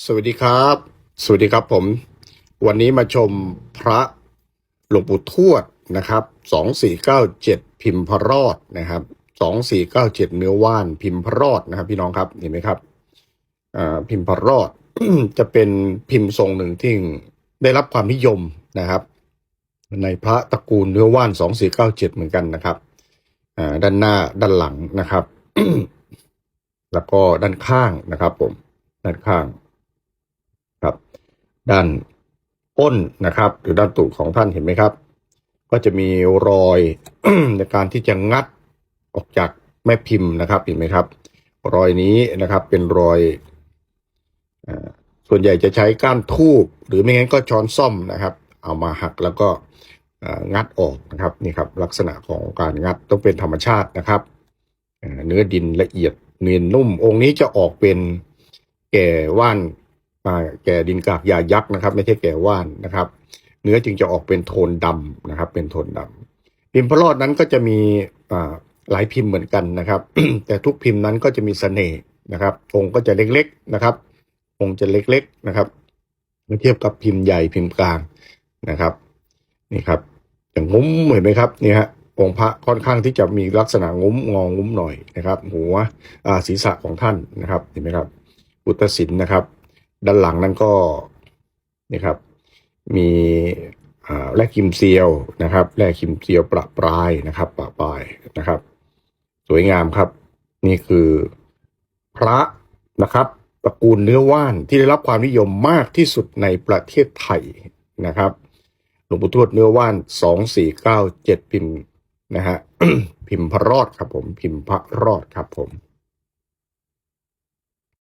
สวัสดีครับ สวัสดีครับผม วันนี้มาชมพระหลวงปู่ทวดนะครับสองสี่เก้าเจ็ดพิมพ์พระรอดนะครับสองสี่เก้าเจ็ดเนื้อว่านพิมพ์พระรอดนะครับ พี่น้องครับเห็นไหมครับอ่าพิมพ์พระรอดจะเป็นพิมพ์ทรงหนึ่งที่ได้รับความนิยมนะครับ ในพระตระกูลเนื้อว่านสองสี่เก้าเจ็ดเหมือนกันนะครับอ่าด้านหน้าด้านหลังนะครับ แล้วก็ด้านข้างนะครับผมด้านข้าง ครับ ด้านก้นนะครับ หรือด้านตูดของท่านเห็นไหมครับ ก็จะมีรอยในการที่จะงัดออกจากแม่พิมพ์นะครับเห็นไหมครับ รอยนี้นะครับเป็นรอยอส่วนใหญ่จะใช้ก้านทูบหรือไม่งั้นก็ช้อนซ่อมนะครับ เอามาหักแล้วก็งัดออกนะครับนี่ครับลักษณะของการงัดต้องเป็นธรรมชาตินะครับเนื้อดินละเอียดเนียนนุ่มองค์นี้จะออกเป็นแก่ว่าน แก่ดินกากยายักษ์นะครับ ไม่ใช่แก่ว่านนะครับ เนื้อจึงจะออกเป็นโทนดำนะครับ เป็นโทนดำพิมพ์พระรอดนั้นก็จะมีหลายพิมพ์เหมือนกันนะครับ แต่ทุกพิมพ์นั้นก็จะมีเสน่ห์นะครับองค์ก็จะเล็กๆนะครับ องค์จะเล็กๆนะครับเมื่อเทียบกับพิมพ์ใหญ่พิมพ์กลางนะครับนี่ครับอย่างงุ้มเห็นไหมครับนี่ฮะองค์พระค่อนข้างที่จะมีลักษณะงุ้มงองุ้มหน่อยนะครับ หัวศีรษะของท่านนะครับเห็นไหมครับอุตศิลป์นะครับ ด้านหลังนั้นก็นี่ครับ มีแร่คิมเซียวนะครับแร่คิมเซียวประปรายนะครับ ประปรายนะครับ สวยงามครับ นี่คือพระนะครับตระกูลเนื้อว่านที่ได้รับความนิยมมากที่สุดในประเทศไทยนะครับหลวงปู่ทวดเนื้อว่านสองสี่เก้าเจ็ดพิมพ์นะฮะพิมพ์พระรอดครับผมพิมพ์พระรอดครับผม